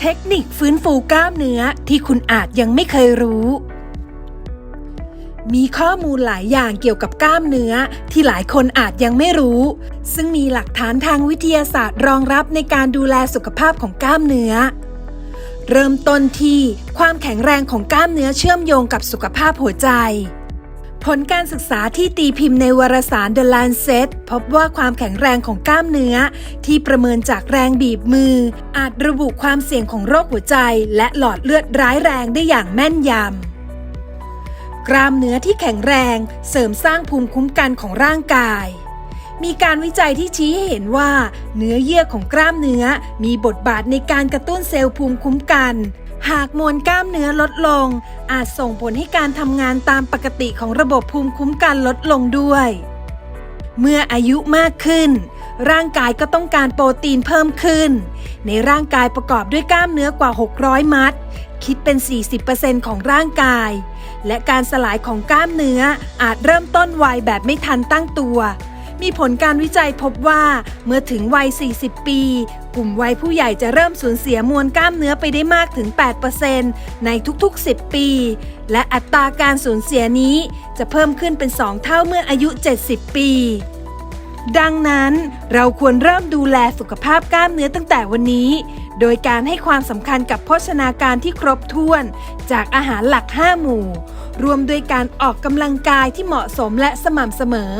เทคนิคฟื้นฟูกล้ามเนื้อที่คุณอาจยังไม่เคยรู้ มีข้อมูลหลายอย่างเกี่ยวกับกล้ามเนื้อที่หลายคนอาจยังไม่รู้ ซึ่งมีหลักฐานทางวิทยาศาสตร์รองรับในการดูแลสุขภาพของกล้ามเนื้อ เริ่มต้นที่ความแข็งแรงของกล้ามเนื้อเชื่อมโยงกับสุขภาพหัวใจ ผลการศึกษาที่ตีพิมพ์ในวารสาร The Lancet พบว่าความแข็งแรงของกล้ามเนื้อ ที่ประเมินจากแรงบีบมือ อาจระบุความเสี่ยงของโรคหัวใจ และหลอดเลือดร้ายแรงได้อย่างแม่นยำ กล้ามเนื้อที่แข็งแรงเสริมสร้างภูมิคุ้มกันของร่างกาย มีการวิจัยที่ชี้ให้เห็นว่า เนื้อเยื่อของกล้ามเนื้อมีบทบาทในการกระตุ้นเซลล์ภูมิคุ้มกัน หากมวลกล้ามเนื้อลดลง อาจส่งผลให้การทำงานตามปกติของระบบภูมิคุ้มกันลดลงด้วย เมื่ออายุมากขึ้น ร่างกายก็ต้องการโปรตีนเพิ่มขึ้น ในร่างกายประกอบด้วยกล้ามเนื้อกว่า 600 มัด คิดเป็น 40%ของร่างกาย และการสลายของกล้ามเนื้ออาจเริ่มต้นวัยแบบไม่ทันตั้งตัวมีผลการวิจัยพบว่าเมื่อถึงวัย 40 ปี กลุ่มวัยผู้ใหญ่จะเริ่มสูญเสียมวลกล้ามเนื้อไปได้มากถึง 8%ในทุกๆ 10 ปี และอัตราการสูญเสียนี้จะเพิ่มขึ้นเป็น 2 เท่าเมื่ออายุ 70 ปี ดังนั้นเราควรเริ่มดูแลสุขภาพกล้ามเนื้อตั้งแต่วันนี้ โดยการให้ความสำคัญกับโภชนาการที่ครบถ้วน จากอาหารหลัก 5 หมู่ รวมด้วยการออกกำลังกายที่เหมาะสมและสม่ำเสมอ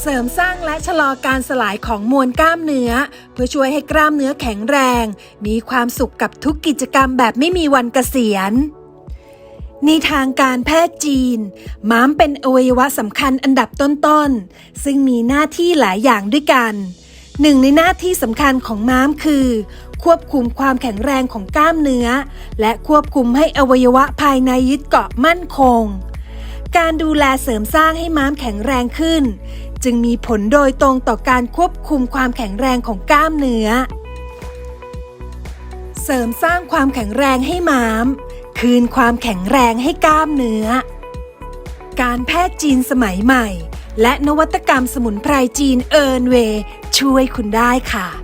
เสริมสร้างและชะลอการสลายของมวลกล้ามเนื้อ เพื่อช่วยให้กล้ามเนื้อแข็งแรง มีความสุขกับทุกกิจกรรมแบบไม่มีวันเกษียณในทางการแพทย์จีน ม้ามเป็นอวัยวะสำคัญอันดับต้นๆ ซึ่งมีหน้าที่หลายอย่างด้วยกัน หนึ่งในหน้าที่สำคัญของม้ามคือ ควบคุมความแข็งแรงของกล้ามเนื้อ และควบคุมให้อวัยวะภายในยึดเกาะมั่นคง การดูแลเสริมสร้างให้ม้ามแข็งแรงขึ้น จึงมีผลโดยตรงต่อการควบคุมความแข็งแรงของกล้ามเนื้อ เสริมสร้างความแข็งแรงให้ม้าม คืนความแข็งแรงให้กล้ามเนื้อ การแพทย์จีนสมัยใหม่และนวัตกรรมสมุนไพรจีนเอิร์นเว ช่วยคุณได้ค่ะ